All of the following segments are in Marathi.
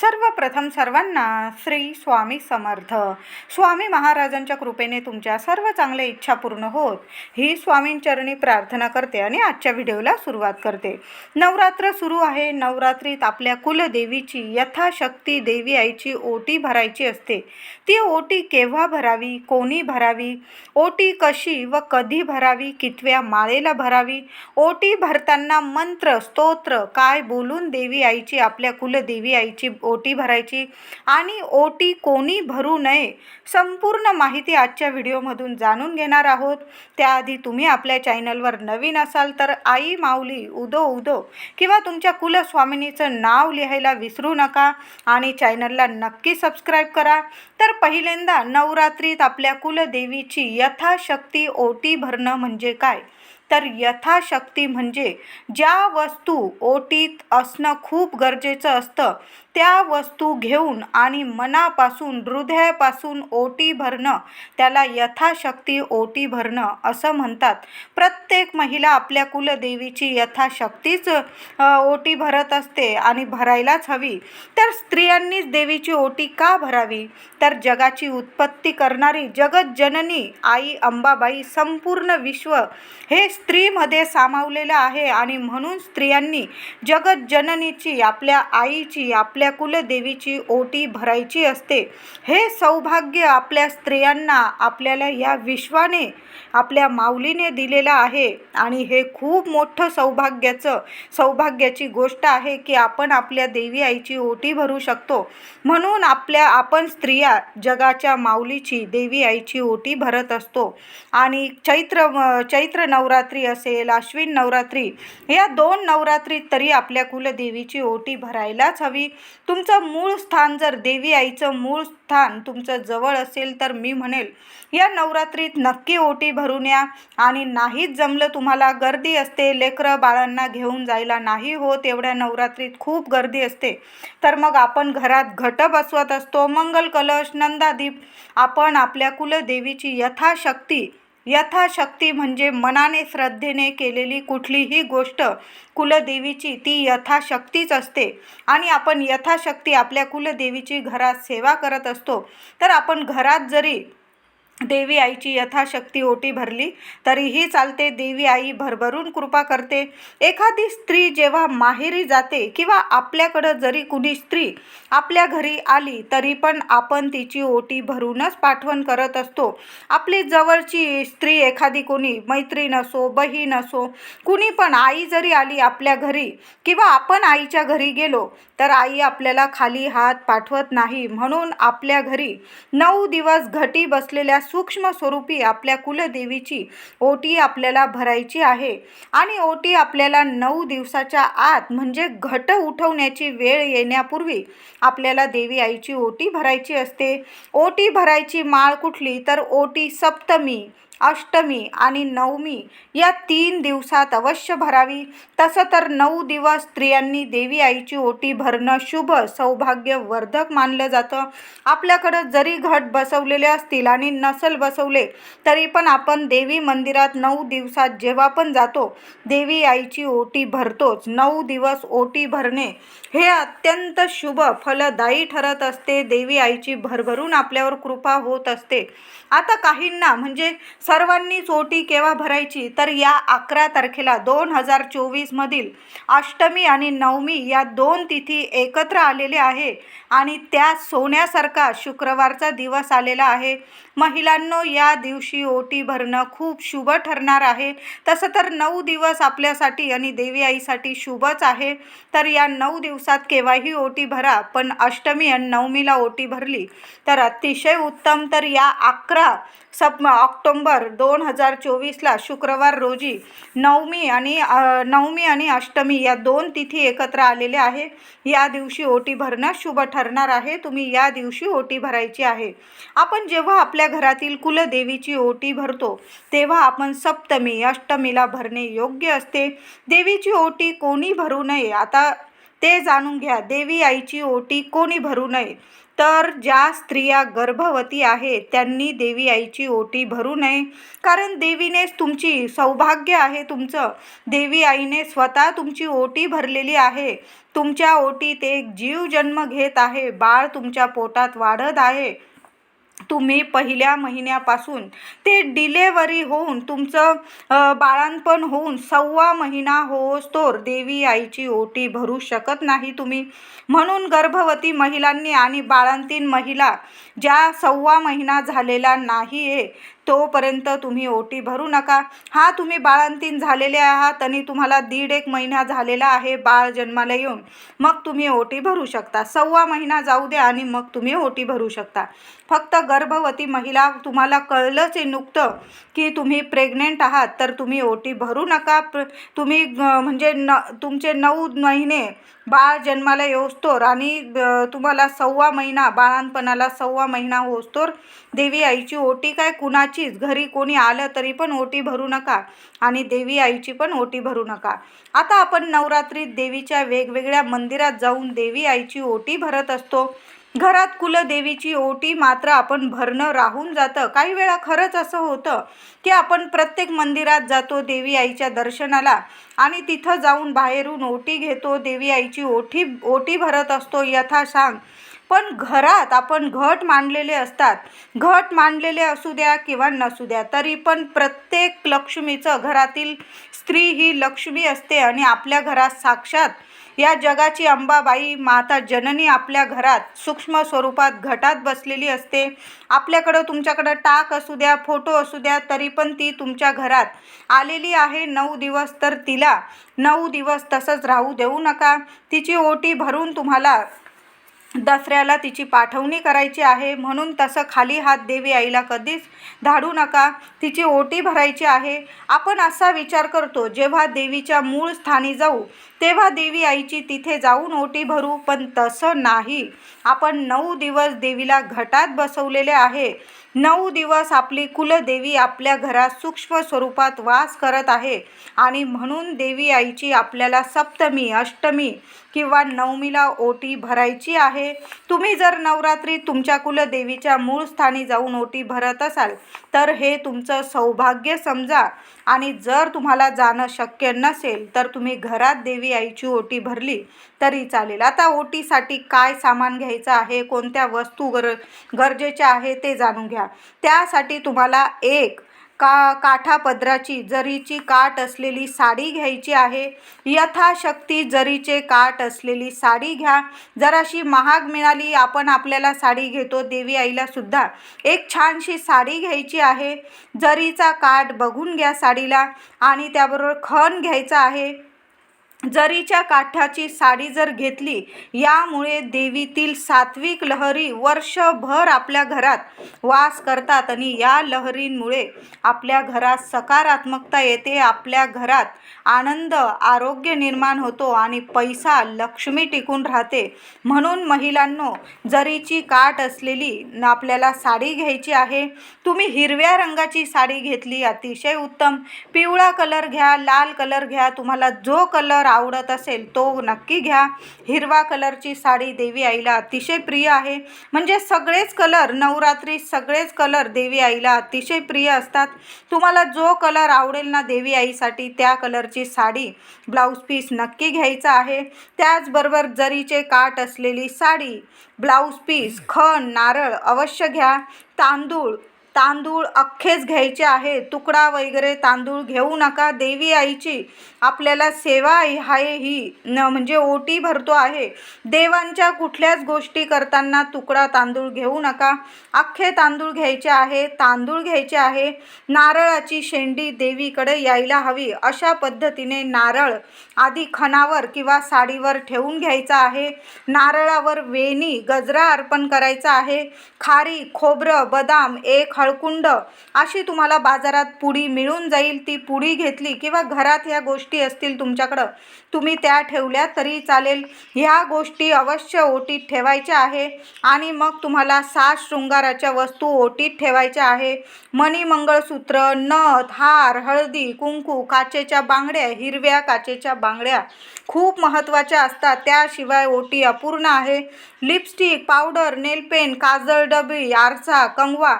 सर्वप्रथम सर्वांना श्री स्वामी समर्थ. स्वामी महाराजांच्या कृपेने तुमच्या सर्व चांगल्या इच्छा पूर्ण होत. ही स्वामींचरणी प्रार्थना करते आणि आजच्या व्हिडिओला सुरुवात करते. नवरात्र सुरू आहे. नवरात्रीत आपल्या कुलदेवीची यथाशक्ती देवी आईची ओटी भरायची असते. ती ओटी केव्हा भरावी? कोणी भरावी? ओटी कशी व कधी भरावी? कितव्या माळेला भरावी? ओटी भरताना मंत्र स्तोत्र काय बोलून देवी आईची आपल्या कुलदेवी आईची ओटी भरायची. आणि ओटी कोणी भरू नये संपूर्ण माहिती आजच्या व्हिडिओमधून जाणून घेणार आहोत. त्याआधी तुम्ही आपल्या चॅनलवर नवीन असाल तर आई माऊली उदो उदो किंवा तुमच्या कुलस्वामिनीचं नाव लिहायला विसरू नका आणि चॅनलला नक्की सबस्क्राईब करा. तर पहिल्यांदा नवरात्रीत आपल्या कुलदेवीची यथाशक्ती ओटी भरणं म्हणजे काय? तर यथाशक्ती म्हणजे ज्या वस्तू ओटीत असणं खूप गरजेचं असतं त्या वस्तू घेऊन आणि मनापासून हृदयापासून ओटी भरणं त्याला यथाशक्ती ओटी भरणं असं म्हणतात. प्रत्येक महिला आपल्या कुलदेवीची यथाशक्तीच ओटी भरत असते आणि भरायलाच हवी. तर स्त्रियांनीच देवीची ओटी का भरावी? तर जगाची उत्पत्ती करणारी जगज्जननी आई अंबाबाई संपूर्ण विश्व हे स्त्रीमध्ये सामावलेलं आहे आणि म्हणून स्त्रियांनी जगज्जननीची आपल्या आईची आपल्या कुलदेवीची ओटी भरायची असते. हे सौभाग्य आपल्या स्त्रियांना आपल्याला या विश्वाने आपल्या माऊलीने दिलेलं आहे. आणि हे खूप मोठं सौभाग्याचं सौभाग्याची गोष्ट आहे की आपण आपल्या देवी आईची ओटी भरू शकतो. म्हणून आपल्या आपण स्त्रिया जगाच्या माऊलीची देवी आईची ओटी भरत असतो. आणि चैत्र चैत्र नवरात्र असेल अश्विन नवरात्री या दोन नवरात्रीत तरी आपल्या कुलदेवीची ओटी भरायलाच हवी. तुमचं मूळ स्थान जर देवी आईचं मूळ स्थान तुमचं जवळ असेल तर मी म्हणेल या नवरात्रीत नक्की ओटी भरून या. आणि नाहीच जमलं तुम्हाला गर्दी असते लेकरं बाळांना घेऊन जायला नाही होत एवढ्या नवरात्रीत खूप गर्दी असते. तर मग आपण घरात घट बसवत असतो मंगल कलश नंदादीप आपण आपल्या कुलदेवीची यथाशक्ती यथाशक्ती म्हणजे मनाने श्रद्धेने केलेली कुठलीही गोष्ट कुलदेवीची ती यथाशक्तीच असते. आणि आपण यथाशक्ती आपल्या कुलदेवीची घरात सेवा करत असतो तर आपण घरात जरी देवी आईची यथाशक्ती ओटी भरली तरीही चालते देवी आई भरभरून कृपा करते. एखादी स्त्री जेव्हा माहेरी जाते किंवा आपल्याकडं जरी कुणी स्त्री आपल्या घरी आली तरी पण आपण तिची ओटी भरूनच पाठवण करत असतो. आपली जवळची स्त्री एखादी कोणी मैत्रीण असो बहीण असो कुणी पण आई जरी आली आपल्या घरी किंवा आपण आईच्या घरी गेलो तर आई आपल्याला खाली हात पाठवत नाही. म्हणून आपल्या घरी नऊ दिवस घटी बसलेल्या सूक्ष्म स्वरूपी आपल्या कुलदेवीची ओटी आपल्याला भरायची आहे. आणि ओटी आपल्याला नऊ दिवसाच्या आत म्हणजे घट उठवण्याची वेळ येण्यापूर्वी आपल्याला देवी आईची ओटी भरायची असते. ओटी भरायची माळ कुठली? तर ओटी सप्तमी. अष्टमी आणि नवमी या तीन दिवसात अवश्य भरावी. तसं तर नऊ दिवस स्त्रियांनी देवी आईची ओटी भरणं शुभ सौभाग्यवर्धक मानलं जातं. आपल्याकडं जरी घट बसवलेले असतील आणि नसल बसवले तरी पण आपण देवी मंदिरात नऊ दिवसात जेव्हा पण जातो देवी आईची ओटी भरतोच. नऊ दिवस ओटी भरणे हे अत्यंत शुभ फलदायी ठरत असते. देवी आईची भरभरून आपल्यावर कृपा होत असते. आता काहींना म्हणजे सर्वांनीच ओटी केव्हा भरायची? तर या अकरा तारखेला दोन हजार चोवीसमधील अष्टमी आणि नवमी या दोन तिथी एकत्र आलेले आहे आणि त्या सोन्यासारखा शुक्रवारचा दिवस आलेला आहे. महिलांनो या दिवशी ओटी भरणं खूप शुभ ठरणार आहे. तसं तर नऊ दिवस आपल्यासाठी आणि देवी आईसाठी शुभच आहे. तर या नऊ दिवसात केव्हाही ओटी भरा पण अष्टमी आणि नवमीला ओटी भरली तर अतिशय उत्तम. तर या अकरा सप ऑक्टोंबर दोन हजार चोवीसला शुक्रवार रोजी नवमी आणि नवमी आणि अष्टमी या दोन तिथी एकत्र आलेले आहे. या दिवशी ओटी भरणं शुभ ठरणार आहे. तुम्ही या दिवशी ओटी भरायची आहे. आपण जेव्हा आपल्या घरातील कुलदेवीची ओटी भरतो तेव्हा आपण सप्तमी अष्टमीला भरणे योग्य असते. देवीची ओटी कोणी भरू नये? आता ते जाणून घ्या. देवी आईची ओटी कोणी भरू नये? तर ज्या स्त्रिया गर्भवती आहेत त्यांनी देवी आईची ओटी भरू नये. कारण देवीनेच तुमची सौभाग्य आहे तुमचं. देवी आईने स्वतः तुमची ओटी भरलेली आहे. तुमच्या ओटीत एक जीव जन्म घेत आहे. बाळ तुमच्या पोटात वाढत आहे. तुम्ही पहिल्या महिन्यापासून ते डिलेवरी होऊन तुमचं बाळांपण होऊन सव्वा महिना होस्तोर देवी आईची ओटी भरू शकत नाही तुम्ही. म्हणून गर्भवती महिलांनी आणि बाळांतीन महिला ज्या सव्वा महिना झालेला नाही आहे तोपर्यंत तुम्ही ओटी भरू नका. हा तुम्ही बाळांतीन झालेले आहात आणि तुम्हाला दीड एक महिना झालेला आहे बाळ जन्माला येऊन. मग तुम्ही ओटी भरू शकता. सव्वा महिना जाऊ द्या आणि मग तुम्ही ओटी भरू शकता. फक्त गर्भवती महिला तुम्हाला कळलंच आहे नुकतं की तुम्ही प्रेग्नेंट आहात तर तुम्ही ओटी भरू नका. प्र तुम्ही म्हणजे न तुमचे नऊ महिने बाळ जन्माला येऊस्तोर आणि तुम्हाला सव्वा महिना बाळांपणाला सव्वा महिना होस्तोर देवी आईची ओटी काय कुणाचीच? घरी कोणी आलं तरी पण ओटी भरू नका. आणि देवी आईची पण ओटी भरू नका. आता आपण नवरात्रीत देवीच्या वेगवेगळ्या मंदिरात जाऊन देवी आईची ओटी भरत असतो. घरात कुलदेवीची ओटी मात्र आपण भरणं राहून जातं. काही वेळा खरंच असं होतं की आपण प्रत्येक मंदिरात जातो देवी आईच्या दर्शनाला आणि तिथं जाऊन बाहेरून ओटी घेतो देवी आईची ओटी ओटी भरत असतो. यथा सांग. पण घरात आपण घट मांडलेले असतात. घट मांडलेले असू द्या किंवा नसू द्या तरी पण प्रत्येक लक्ष्मीचं घरातील स्त्री ही लक्ष्मी असते आणि आपल्या घरात साक्षात या जगाची अंबाबाई माता जननी आपल्या घरात सूक्ष्म स्वरूपात घटात बसलेली असते. आपल्याकडं तुमच्याकडं टाक असू द्या फोटो असू द्या तरी पण ती तुमच्या घरात आलेली आहे. नऊ दिवस तर तिला नऊ दिवस तसंच राहू देऊ नका. तिची ओटी भरून तुम्हाला दसऱ्याला तिची पाठवणी करायची आहे. म्हणून तसं खाली हात देवी आईला कधीच धाडू नका. तिची ओटी भरायची आहे. आपण असा विचार करतो जेव्हा देवीच्या मूळ स्थानी जाऊ तेव्हा देवी आईची तिथे जाऊन ओटी भरू. पण तसं नाही. आपण नऊ दिवस देवीला घटात बसवलेले आहे. नऊ दिवस आपली कुलदेवी आपल्या घरात सूक्ष्म स्वरूपात वास करत आहे. आणि म्हणून देवी आईची आपल्याला सप्तमी अष्टमी किंवा नवमीला ओटी भरायची आहे तुम्ही जर नवरात्री तुमच्या कुलदेवीच्या मूळ स्थानी जाऊन ओटी भरत असाल तर हे तुमचं सौभाग्य समजा. आणि जर तुम्हाला जाणं शक्य नसेल तर तुम्ही घरात देवी आईची ओटी भरली तरी चालेल. आता ओटीसाठी काय सामान घ्यायचं आहे कोणत्या वस्तू गर गरजेच्या आहे ते जाणून घ्या. त्यासाठी तुम्हाला एक का काठापदराची जरीची काठ असलेली साडी घ्यायची आहे यथाशक्ती जरीचे काठ असलेली साडी घ्या. जराशी महाग मिळाली आपण आपल्याला साडी घेतो देवी आईला सुद्धा. एक छानशी साडी घ्यायची आहे. जरीचा काठ बघून घ्या साडीला. आणि त्याबरोबर खण घ्यायचा आहे. जरीच्या काठाची साडी जर घेतली यामुळे देवीतील सात्विक लहरी वर्षभर आपल्या घरात वास करतात आणि या लहरींमुळे आपल्या घरात सकारात्मकता येते आपल्या घरात आनंद आरोग्य निर्माण होतो आणि पैसा लक्ष्मी टिकून राहते. म्हणून महिलांनो जरीची काठ असलेली न आपल्याला साडी घ्यायची आहे तुम्ही हिरव्या रंगाची साडी घेतली अतिशय उत्तम. पिवळा कलर घ्या लाल कलर घ्या तुम्हाला जो कलर आवडत असेल तो नक्की घ्या. हिरवा कलरची साडी देवी आईला अतिशय प्रिय आहे. म्हणजे सगळेच कलर नवरात्री सगळेच कलर देवी आईला अतिशय प्रिय असतात. तुम्हाला जो कलर आवडेल ना देवी आईसाठी त्या कलरची साडी ब्लाऊज पीस नक्की घ्यायचा आहे. त्याचबरोबर जरीचे काठ असलेली साडी ब्लाऊज पीस खण नारळ अवश्य घ्या. तांदूळ तांदूळ अख्खेच घ्यायचे आहे. तुकडा वगैरे तांदूळ घेऊ नका. देवी आईची आपल्याला सेवा आहे ही. न म्हणजे ओटी भरतो आहे. देवांच्या कुठल्याच गोष्टी करताना तुकडा तांदूळ घेऊ नका. अख्खे तांदूळ घ्यायचे आहे तांदूळ घ्यायचे आहे. नारळाची शेंडी देवीकडे यायला हवी. अशा पद्धतीने नारळ आधी खणावर किंवा साडीवर ठेवून घ्यायचा आहे. नारळावर वेणी गजरा अर्पण करायचा आहे. खारी खोबरं बदाम एक हळकुंड. अशी तुम्हाला बाजारात पुडी मिळून जाईल ती पुडी घेतली किंवा घरात ह्या गोष्टी असतील तुमच्याकडं तुम्ही त्या ठेवल्या तरी चालेल. ह्या गोष्टी अवश्य ओटीत ठेवायच्या आहे आणि मग तुम्हाला सात शृंगाराच्या वस्तू ओटीत ठेवायच्या आहे. मणी मंगळसूत्र नथ हार हळदी कुंकू काचेच्या बांगड्या हिरव्या काचेच्या बांगड्या खूप महत्त्वाच्या असतात. त्याशिवाय ओटी अपूर्ण आहे. लिपस्टिक पावडर नेलपेन काजळ डबी आरसा कंगवा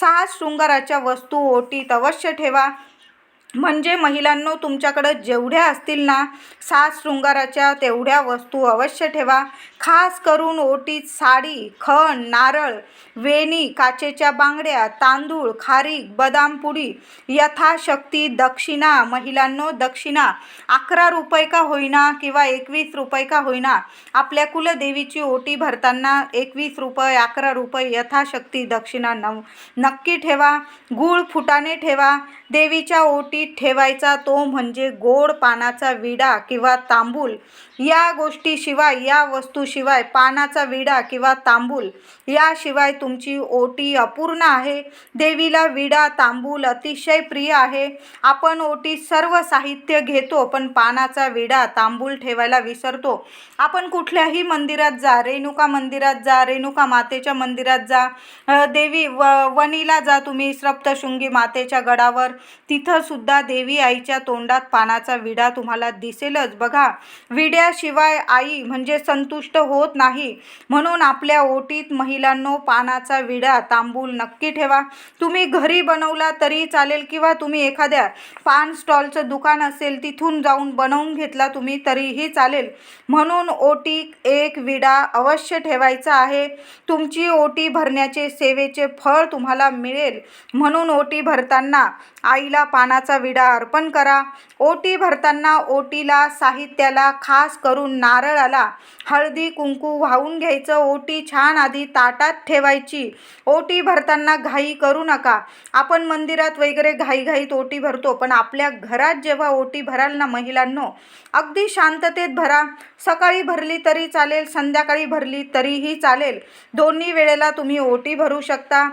सहा शृंगाराच्या वस्तू ओटीत अवश्य ठेवा. म्हणजे महिलांनो तुमच्याकडं जेवढ्या असतील ना सात शृंगाराच्या तेवढ्या वस्तू अवश्य ठेवा. खास करून ओटीत साडी खण नारळ वेणी काचेच्या बांगड्या तांदूळ खारीक बदाम पुडी यथाशक्ती दक्षिणा. महिलांनो दक्षिणा. अकरा रुपये का होईना किंवा एकवीस रुपये का होईना आपल्या कुलदेवीची ओटी भरताना एकवीस रुपये अकरा रुपये यथाशक्ती दक्षिणा नव नक्की ठेवा. गूळ फुटाने ठेवा. देवीच्या ओटीत ठेवायचा तो म्हणजे गोड पानाचा विडा किंवा तांबूल. या गोष्टीशिवाय या वस्तूशिवाय पानाचा विडा किंवा तांबूल याशिवाय तुमची ओटी अपूर्ण आहे. देवीला विडा तांबूल अतिशय प्रिय आहे. आपण ओटी सर्व साहित्य घेतो पण पानाचा विडा तांबूल ठेवायला विसरतो. आपण कुठल्याही मंदिरात जा रेणुका मंदिरात जा रेणुका मातेच्या मंदिरात जा देवी व वणीला जा तुम्ही सप्तशृंगी मातेच्या गडावर तिथंसुद्धा देवी आईच्या तोंडात पानाचा विडा तुम्हाला दिसेलच. बघा विड्या विड्याशिवाय आई म्हणजे संतुष्ट होत नाही. म्हणून आपल्या ओटीत महिलांनो पानाचा विडा तांबूल नक्की ठेवा. तुम्ही घरी बनवला तरी चालेल किंवा तुम्ही एखाद्या पान स्टॉलचं दुकान असेल तिथून जाऊन बनवून घेतला तुम्ही तरीही चालेल. म्हणून ओटी एक विडा अवश्य ठेवायचा आहे. तुमची ओटी भरण्याचे सेवेचे फळ तुम्हाला मिळेल. म्हणून ओटी भरताना आईला पानाचा विडा अर्पण करा. ओटी भरताना ओटीला साहित्याला खास करून नारळाला हळदी कुंकू वाहून घ्यायचं ओटी छान आधी ताटात ठेवायची. ओटी भरताना घाई करू नका. आपण मंदिरात वगैरे घाईघाईत ओटी भरतो पण आपल्या घरात जेव्हा ओटी भराल ना महिलांनो अगदी शांततेत भरा. सकाळी भरली तरी चालेल संध्याकाळी भरली तरीही चालेल. दोन्ही वेळेला तुम्ही ओटी भरू शकता.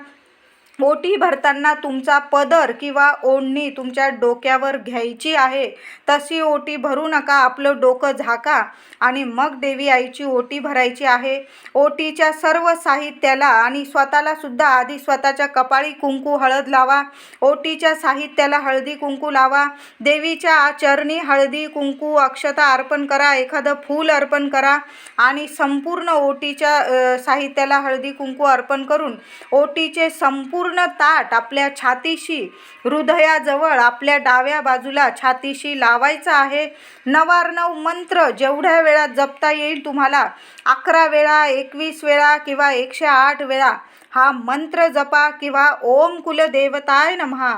ओटी भरताना तुमचा पदर किंवा ओढणी तुमच्या डोक्यावर घ्यायची आहे तशी ओटी भरू नका आपलं डोकं झाका. आणि मग देवी आईची ओटी भरायची आहे. ओटीच्या सर्व साहित्याला आणि स्वतःला सुद्धा आधी स्वतःच्या कपाळी कुंकू हळद लावा. ओटीच्या साहित्याला हळदी कुंकू लावा. देवीच्या चरणी हळदी कुंकू अक्षता अर्पण करा एखादं फूल अर्पण करा. आणि संपूर्ण ओटीच्या साहित्याला हळदी कुंकू अर्पण करून ओटीचे संपूर्ण ताट आपल्या छातीशी हृदयाजवळ आपल्या डाव्या बाजूला छातीशी लावायचं आहे. नवार्णव मंत्र जेवढ्या वेळा जपता येईल तुम्हाला अकरा वेळा एकवीस वेळा किंवा एकशे आठ वेळा हा मंत्र जपा किंवा ओम कुलदेवताय नमहा.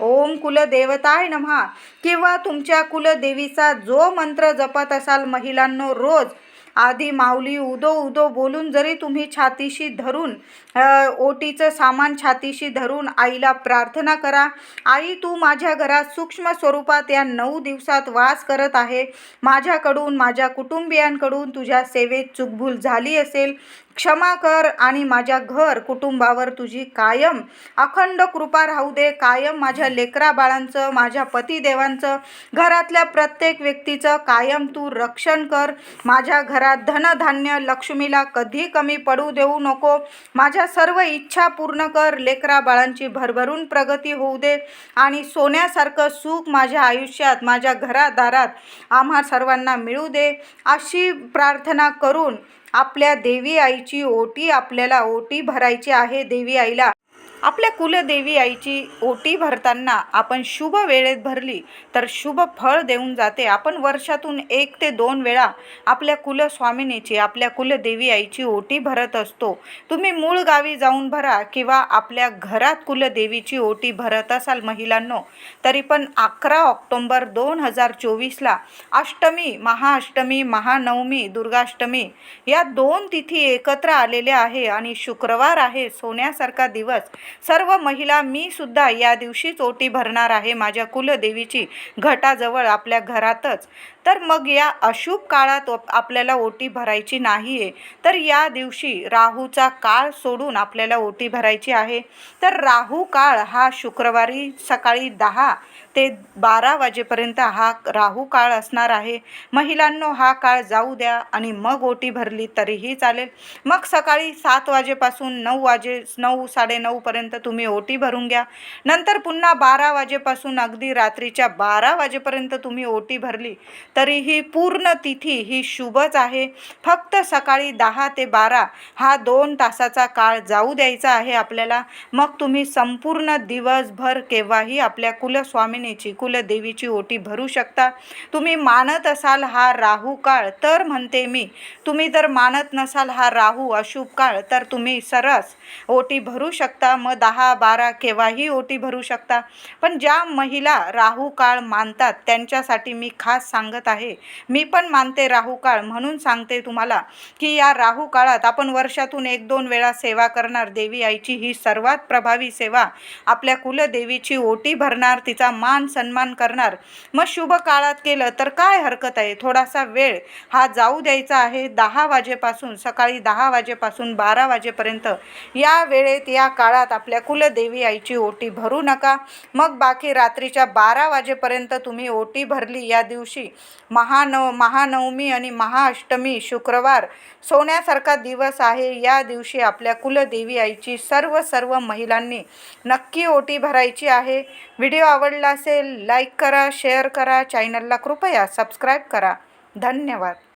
ओम कुलदेवताय नमहा. किंवा तुमच्या कुलदेवीचा जो मंत्र जपत असाल महिलांनो रोज आधी माऊली उदो उदो बोलून जरी तुम्ही छातीशी धरून ओटीचं सामान छातीशी धरून आईला प्रार्थना करा. आई तू माझ्या घरात सूक्ष्म स्वरूपात या नऊ दिवसात वास करत आहे. माझ्याकडून माझ्या कुटुंबियांकडून तुझ्या सेवेत चुकभूल झाली असेल. क्षमा कर आणि माझ्या घर कुटुंबावर तुझी कायम अखंड कृपा राहू दे. कायम माझ्या लेकरा बाळांचं माझ्या पतिदेवांचं घरातल्या प्रत्येक व्यक्तीचं कायम तू रक्षण कर. माझ्या घरात धनधान्य लक्ष्मीला कधी कमी पडू देऊ नको. माझ्या सर्व इच्छा पूर्ण कर लेकरा बाळांची भरभरून प्रगती होऊ दे आणि सोन्यासारखं सुख माझ्या आयुष्यात माझ्या घरादारात आम्हा सर्वांना मिळू दे. अशी प्रार्थना करून आपल्या देवी आईची ओटी आपल्याला ओटी भरायची आहे. देवी आईला आपल्या कुलदेवी आईची ओटी भरताना आपण शुभ वेळेत भरली तर शुभ फळ देऊन जाते. आपण वर्षातून एक ते दोन वेळा आपल्या कुलस्वामिनीची आपल्या कुलदेवी आईची ओटी भरत असतो. तुम्ही मूळ गावी जाऊन भरा किंवा आपल्या घरात कुलदेवीची ओटी भरत असाल महिलांनो तरी पण अकरा ऑक्टोंबर दोन हजार चोवीसला अष्टमी महाअष्टमी महानवमी दुर्गाष्टमी या दोन तिथी एकत्र आलेल्या आहे आणि शुक्रवार आहे सोन्यासारखा दिवस. सर्व महिला मी सुद्धा या दिवशीच ओटी भरणार आहे माझ्या कुलदेवीची घटाजवळ आपल्या घरातच. तर मग या अशुभ काळात आपल्याला ओटी भरायची नाही आहे तर या दिवशी राहूचा काळ सोडून आपल्याला ओटी भरायची आहे. तर राहू काळ हा शुक्रवारी सकाळी दहा ते बारा वाजेपर्यंत हा राहू काळ असणार आहे. महिलांनो हा काळ जाऊ द्या आणि मग ओटी भरली तरीही चालेल. मग सकाळी सात वाजेपासून नऊ वाजे नऊ साडेनऊपर्यंत तुम्ही ओटी भरून घ्या. नंतर पुन्हा बारा वाजेपासून अगदी रात्रीच्या बारा वाजेपर्यंत तुम्ही ओटी भरली तरीही पूर्ण तिथी ही शुभच आहे. फक्त सकाळी दहा ते बारा हा दोन तासाचा काळ जाऊ द्यायचा आहे आपल्याला. मग तुम्ही संपूर्ण दिवसभर केव्हाही आपल्या कुलस्वामिनीची कुलदेवीची ओटी भरू शकता. तुम्ही मानत असाल हा राहू काळ तर म्हणते मी. तुम्ही जर मानत नसाल हा राहू अशुभ काळ तर तुम्ही सरस ओटी भरू शकता. मग दहा बारा केव्हाही ओटी भरू शकता. पण ज्या महिला राहू काळ मानतात त्यांच्यासाठी मी खास सांगत आहे. मी पण मानते राहू काळ म्हणून सांगते तुम्हाला की या राहू काळात आपण वर्षातून एक दोन वेळा सेवा करणार. देवी आईची ही सर्वात प्रभावी सेवा. आपल्या कुलदेवीची ओटी भरणार तिचा मान सन्मान करणार. मग शुभ काळात केलं तर काय हरकत आहे? थोडासा वेळ. हा जाऊ द्यायचा आहे. दहा वाजेपासून सकाळी दहा वाजेपासून बारा वाजेपर्यंत. या वेळेत या काळात आपल्या कुलदेवी आईची ओटी भरू नका. मग बाकी रात्रीच्या बारा वाजेपर्यंत तुम्ही ओटी भरली. या दिवशी महानव महानवमी आणि महाअष्टमी शुक्रवार सोन्यासारखा दिवस आहे. या दिवशी आपल्या कुलदेवी आईची सर्व सर्व महिलांनी नक्की ओटी भरायची आहे. व्हिडिओ आवडला असेल लाईक करा शेअर करा चॅनलला कृपया सबस्क्राईब करा. धन्यवाद.